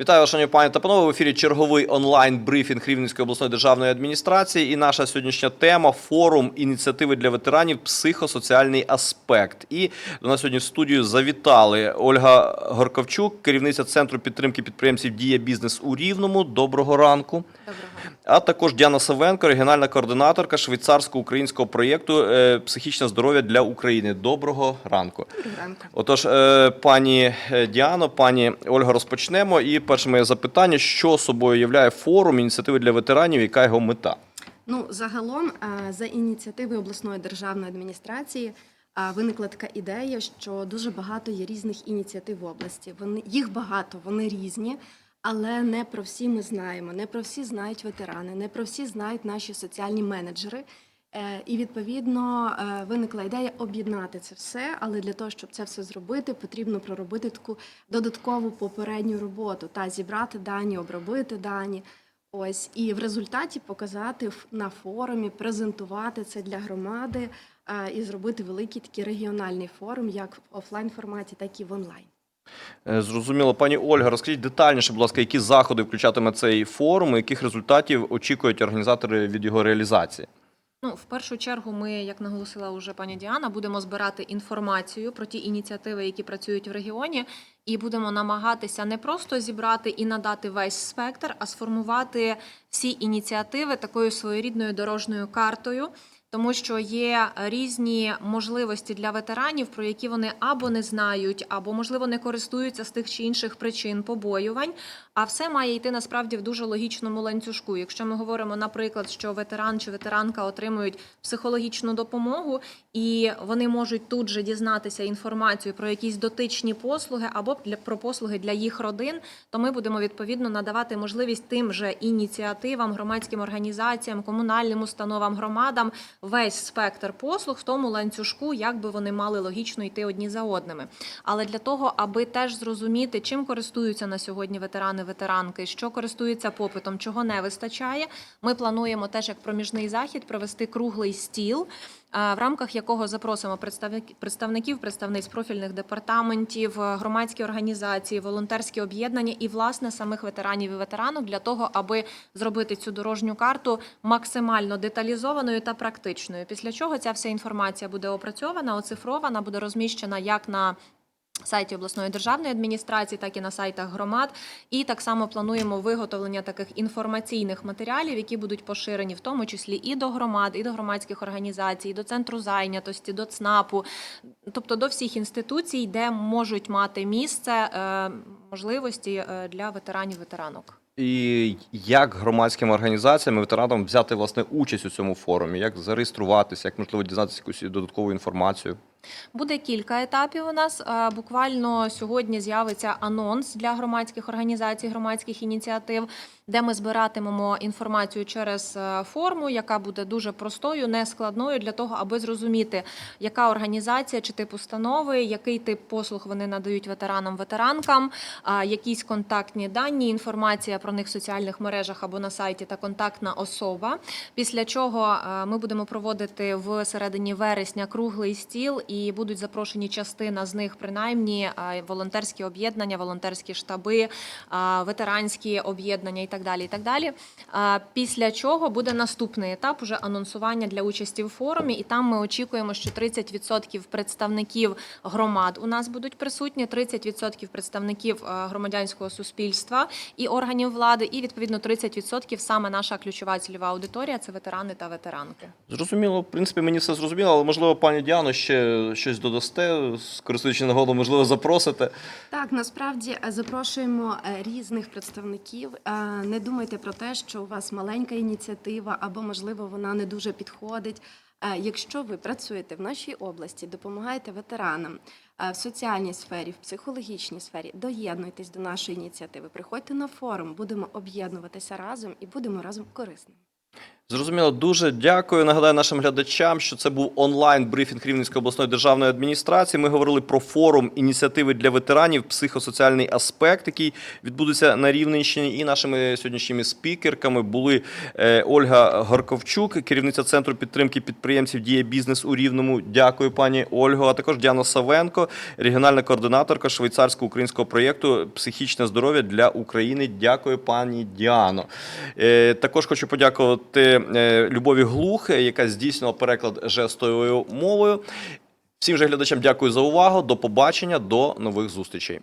Вітаю, шановні пані та панове. В ефірі черговий онлайн-брифінг Рівненської обласної державної адміністрації. І наша сьогоднішня тема форум ініціативи для ветеранів психосоціальний аспект. І до нас сьогодні в студію завітали Ольга Горковчук, керівниця центру підтримки підприємців Дія бізнес у Рівному. Доброго ранку. А також Діана Савенко, регіональна координаторка швейцарсько-українського проєкту е, Психічне здоров'я для України. Доброго ранку. Доброго ранку. Отож, е, пані е, Діано, пані Ольга, розпочнемо. І перше моє запитання: що собою являє форум ініціативи для ветеранів, яка його мета? Ну, загалом, за ініціативи обласної державної адміністрації е, виникла така ідея, що дуже багато є різних ініціатив в області. Вони їх багато, вони різні, але не про всі ми знаємо. Не про всі знають ветерани, не про всі знають наші соціальні менеджери. Е, І відповідно е, виникла ідея об'єднати це все, але для того, щоб це все зробити, потрібно проробити таку додаткову попередню роботу та зібрати дані, обробити дані. Ось і в результаті показати на форумі, презентувати це для громади е, і зробити великий такий регіональний форум, як в офлайн форматі, так і в онлайн. Е, Зрозуміло, пані Ольга, розкажіть детальніше, будь ласка, які заходи включатиме цей форум, і яких результатів очікують організатори від його реалізації? Ну, в першу чергу, ми, як наголосила вже пані Діана, будемо збирати інформацію про ті ініціативи, які працюють в регіоні, і будемо намагатися не просто зібрати і надати весь спектр, а сформувати всі ініціативи такою своєрідною дорожньою картою. Тому що є різні можливості для ветеранів, про які вони або не знають, або можливо не користуються з тих чи інших причин побоювань. А все має йти насправді в дуже логічному ланцюжку. Якщо ми говоримо, наприклад, що ветеран чи ветеранка отримують психологічну допомогу, і вони можуть тут же дізнатися інформацію про якісь дотичні послуги або для про послуги для їх родин, то ми будемо відповідно надавати можливість тим же ініціативам, громадським організаціям, комунальним установам, громадам весь спектр послуг в тому ланцюжку, як би вони мали логічно йти одні за одними. Але для того, аби теж зрозуміти, чим користуються на сьогодні ветерани, ветеранки, що користуються попитом, чого не вистачає, ми плануємо теж як проміжний захід провести круглий стіл. В рамках якого запросимо представник- представників, представниць профільних департаментів, е, громадські організації, волонтерські об'єднання і власне самих ветеранів і ветеранок для того, аби зробити цю дорожню карту максимально деталізованою та практичною. Після чого ця вся інформація буде опрацьована, оцифрована, буде розміщена як на сайті обласної державної адміністрації, так і на сайтах громад. І так само плануємо виготовлення таких інформаційних матеріалів, які будуть поширені в тому числі і до громад, і до громадських організацій, і до центру зайнятості, до ЦНАПу, тобто до всіх інституцій, де можуть мати місце е, можливості е, для ветеранів ветеранок. І як громадським організаціям і ветеранам взяти власне участь у цьому форумі, як зареєструватися, як можливо дізнатися якусь додаткову інформацію? Буде кілька етапів у нас. Буквально сьогодні з'явиться анонс для громадських організацій, громадських ініціатив, де ми збиратимемо інформацію через е, форму, яка буде дуже простою, нескладною для того, аби зрозуміти, яка організація чи тип установи, який тип послуг вони надають ветеранам, ветеранкам, якісь контактні дані, інформація про них в соціальних мережах або на сайті та контактна особа. Після чого е, ми будемо проводити в середині вересня круглий стіл, і будуть запрошені частина з них, принаймні волонтерські об'єднання, волонтерські штаби, ветеранські об'єднання і так далі. І так далі. Після чого буде наступний етап уже анонсування для участі в форумі, і там ми очікуємо, що 30% представників громад у нас будуть присутні, 30% представників громадянського суспільства і органів влади, і відповідно 30% саме наша ключова цільова аудиторія це ветерани та ветеранки. Зрозуміло, в принципі, мені все зрозуміло, але можливо, пані Діано, ще щось додасте, користуючись нагодою, можливо, запросите. Так, насправді е, запрошуємо е, різних представників. Е, Не думайте про те, що у вас маленька ініціатива або, можливо, вона не дуже підходить. Якщо ви працюєте в нашій області, допомагаєте ветеранам в соціальній сфері, в психологічній сфері, доєднуйтесь до нашої ініціативи, приходьте на форум, будемо об'єднуватися разом і будемо разом корисними. Зрозуміло, дуже дякую. Нагадаю нашим глядачам, що це був онлайн брифінг Рівненської обласної державної адміністрації. Ми говорили про форум ініціативи для ветеранів, психосоціальний аспект, який відбудеться на Рівненщині. І нашими сьогоднішніми спікерками були е, Ольга Горковчук, керівниця центру підтримки підприємців Дія бізнес у Рівному. Дякую, пані Ольго. А також Діана Савенко, регіональна координаторка швейцарсько-українського проєкту Психічне здоров'я для України. Дякую, пані Діано. Е, Також хочу подякувати Любові Глух, яка здійснила переклад жестовою мовою. Всім же глядачам дякую за увагу. До побачення, до нових зустрічей.